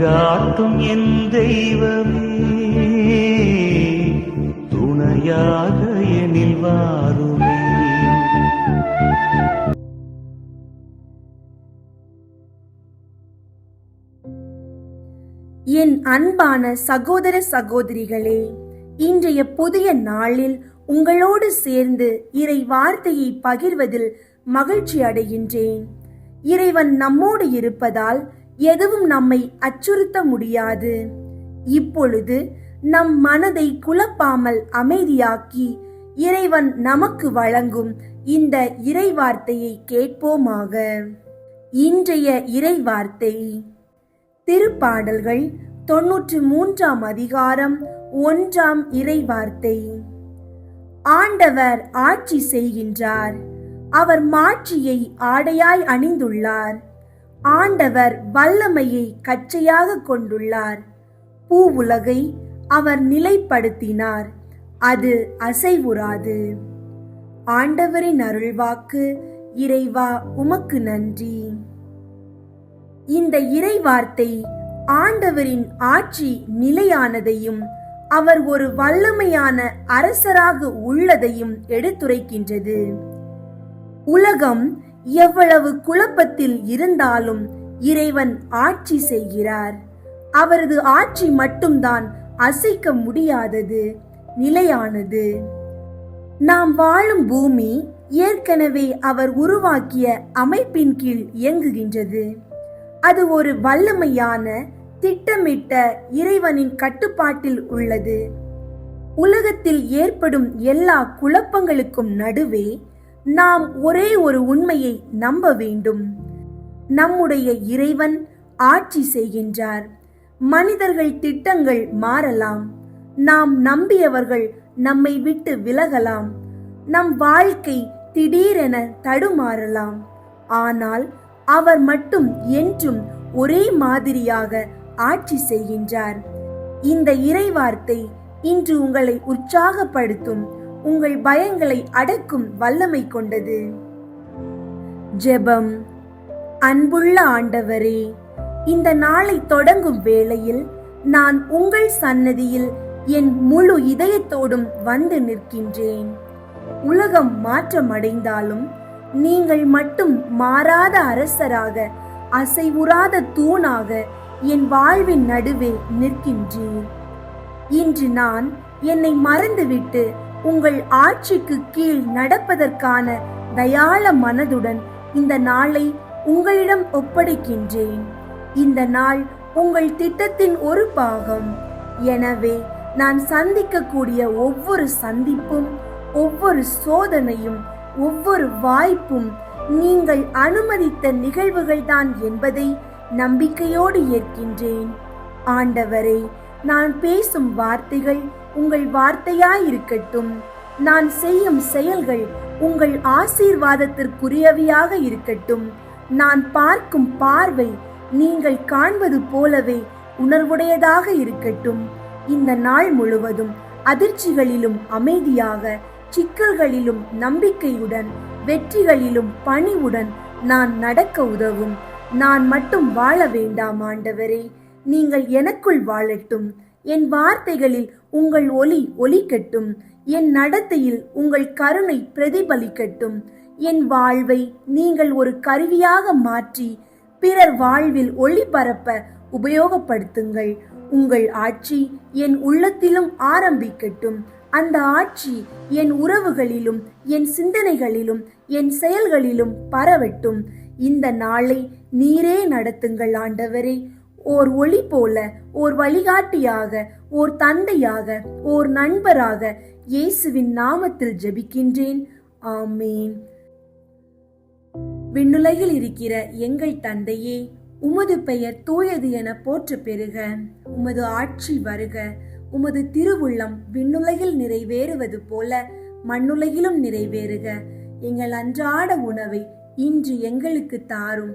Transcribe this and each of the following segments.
வழிகாட்டும் என் தெய்வமே துணையாக எனில் வாருமே. என் அன்பான சகோதர சகோதரிகளே இன்றைய புதிய நாளில் உங்களோடு சேர்ந்து இறை வார்த்தையை பகிர்வதில் மகிழ்ச்சி அடைகின்றேன். இறைவன் நம்மோடு இருப்பதால் எதுவும் நம்மை அச்சுறுத்த முடியாது. இப்பொழுது நம் மனதை குழப்பாமல் அமைதியாக்கி இறைவன் நமக்கு வழங்கும் இந்த இறைவார்த்தையை கேட்போமாக. இன்றைய இறைவார்த்தை. திருப்பாடல்கள் தொன்னூற்று மூன்றாம் அதிகாரம் ஒன்றாம் இறைவார்த்தை. ஆண்டவர் ஆட்சி செய்கின்றார். அவர் மாட்சியை ஆடையாய் அணிந்துள்ளார். ஆண்டவர் வல்லமையை கச்சையாக கொண்டுள்ளார். பூவுலகை அவர் நிலைப்படுத்தினார். அது அசைவுறாது. ஆண்டவரின் அருள்வாக்கு இறைவா உமக்கு நன்றி. இந்த இறை வார்த்தை ஆண்டவரின் ஆட்சி நிலையானதையும் அவர் ஒரு வல்லமையான அரசராக உள்ளதையும் எடுத்துரைக்கின்றது. உலகம் எவ்வளவு குழப்பத்தில் இருந்தாலும் இறைவன் ஆட்சி செய்கிறார். அவரது ஆட்சி மட்டும்தான் அசைக்க முடியாதது நிலையானது. நாம் வாழும் பூமி ஏற்கனவே அவர் உருவாக்கிய அமைப்பின் கீழ் இயங்குகின்றது. அது ஒரு வல்லமையான திட்டமிட்ட இறைவனின் கட்டுப்பாட்டில் உள்ளது. உலகத்தில் ஏற்படும் எல்லா குழப்பங்களுக்கும் நடுவே நாம் ஒரே ஒரு உண்மையை நம்ப வேண்டும். நம்முடைய இறைவன் ஆட்சி செய்கின்றார். மனிதர்கள் திட்டங்கள் மாறலாம். நாம் நம்பியவர்கள் நம்மை விட்டு விலகலாம். நம் வாழ்க்கை திடீரென தடுமாறலாம். ஆனால் அவர் மட்டும் என்றும் ஒரே மாதிரியாக ஆட்சி செய்கின்றார். இந்த இறைவார்த்தை இன்று உங்களை உற்சாகப்படுத்தும். உங்கள் பயங்களை அடக்கும் வல்லமை கொண்டது. ஜெபம். அன்புள்ள ஆண்டவரே இந்த நாளை தொடங்கும் வேளையில் நான் உங்கள் சன்னதியில் என் முழு இதயத்தோடும் வந்து நிற்கின்றேன். உலகம் மாற்றமடைந்தாலும் நீங்கள் மட்டும் மாறாத அரசராக அசைவுறாத தூணாக என் வாழ்வின் நடுவே நிற்கின்றீர். இன்று நான் என்னை மறந்துவிட்டு உங்கள் ஆட்சிக்கு கீழ் நடப்பதற்கான தயாள மனதுடன் இந்த நாளை உங்களிடம் ஒப்படைக்கின்றேன். இந்த நாள் உங்கள் திட்டத்தின் ஒரு பாகம். எனவே நான் சந்திக்கக்கூடிய ஒவ்வொரு சந்திப்பும் ஒவ்வொரு சோதனையும் ஒவ்வொரு வாய்ப்பும் நீங்கள் அனுமதித்த நிகழ்வுகள்தான் என்பதை நம்பிக்கையோடு ஏற்கின்றேன். ஆண்டவரே நான் பேசும் வார்த்தைகள் உங்கள் வார்த்தையாயிருக்கட்டும். நான் செய்யும் செயல்கள் உங்கள் ஆசீர்வாதத்திற்குரியவையாக இருக்கட்டும். நான் பார்க்கும் பார்வை நீங்கள் காண்பது போலவே உணர்வுடையதாக இருக்கட்டும். இந்த நாள் முழுவதும் அதிர்ச்சிகளிலும் அமைதியாக சிக்கல்களிலும் நம்பிக்கையுடன் வெற்றிகளிலும் பணிவுடன் நான் நடக்க உதவும். நான் மட்டும் வாழ வேண்டாம் ஆண்டவரே. நீங்கள் எனக்குள் வாழட்டும். என் வார்த்தைகளில் உங்கள் ஒலி ஒலிக்கட்டும். என் நடத்தையில் உங்கள் கருணை பிரதிபலிக்கட்டும். என் வாழ்வை நீங்கள் ஒரு கருவியாக மாற்றி பிறர் வாழ்வில் ஒளி பரப்ப உபயோகப்படுத்துங்கள். உங்கள் ஆட்சி என் உள்ளத்திலும் ஆரம்பிக்கட்டும். அந்த ஆட்சி என் உறவுகளிலும் என் சிந்தனைகளிலும் என் செயல்களிலும் பரவட்டும். இந்த நாளை நீரே நடத்துங்கள் ஆண்டவரே. ஓர் ஒளி போல ஓர் வழிகாட்டியாக ஓர் தந்தையாக ஓர் நண்பராக இயேசுவின் நாமத்தில் ஜெபிக்கின்றேன். ஆமேன். விண்ணுலகில் இருக்கிற எங்கள் தந்தையே உமது பெயர் தூயது என போற்ற பெறுக. உமது ஆட்சி வருக. உமது திருவுள்ளம் விண்ணுலகில் நிறைவேறுவது போல மண்ணுலகிலும் நிறைவேறுக. எங்கள் அன்றாட உணவை இன்று எங்களுக்கு தாரும்.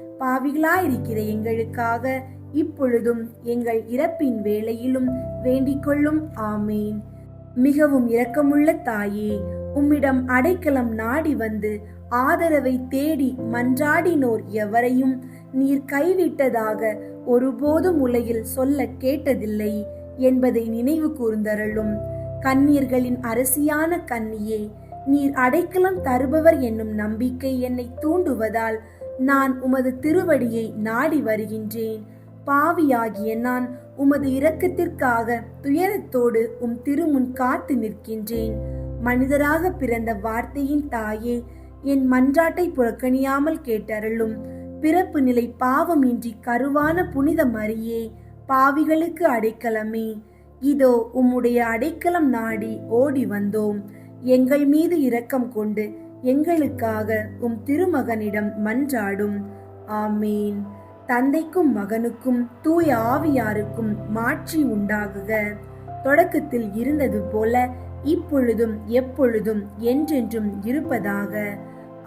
பாவிகளாயிருக்கிற எங்களுக்காக இப்பொழுதும் எங்கள் இறப்பின் வேளையிலும் வேண்டிக்கொள்ளும். ஆமேன். மிகவும் இரக்கமுள்ள தாயே உம்மிடம் அடைக்கலம் நாடி வந்து ஆதரவை தேடி மன்றாடினோர் எவரையும் நீர் கைவிட்டதாக ஒருபோதும் உலகில் சொல்ல கேட்டதில்லை என்பதை நினைவு கூர்ந்தருளும். கண்ணீர்களின் அரசியான கன்னியே நீர் அடைக்கலம் தருபவர் என்னும் நம்பிக்கை என்னை தூண்டுவதால் நான் உமது திருவடியை நாடி வருகின்றேன். பாவியாகிய நான் உமது இரக்கத்திற்காக துயரத்தோடு உம் திருமுன் காத்து நிற்கின்றேன். மனிதராக பிறந்த வார்த்தையின் தாயே என் மன்றாட்டை புறக்கணியாமல் கேட்டருளும். பிறப்பு நிலை பாவமின்றி கருவான புனித மரியே பாவிகளுக்கு அடைக்கலமே. இதோ உம்முடைய அடைக்கலம் நாடி ஓடி வந்தோம். எங்கள் மீது இரக்கம் கொண்டு எங்களுக்காக உம் திருமகனிடம் மன்றாடும். ஆமீன். தந்தைக்கும் மகனுக்கும் தூய ஆவியாருக்கும் மாற்றி உண்டாகுக. தொடக்கத்தில் இருந்தது போல இப்பொழுதும் எப்பொழுதும் என்றென்றும் இருப்பதாக.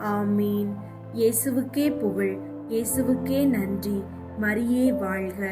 ஆமீன். இயேசுவுக்கே புகழ் இயேசுவுக்கே நன்றி. மரியே வாழ்க.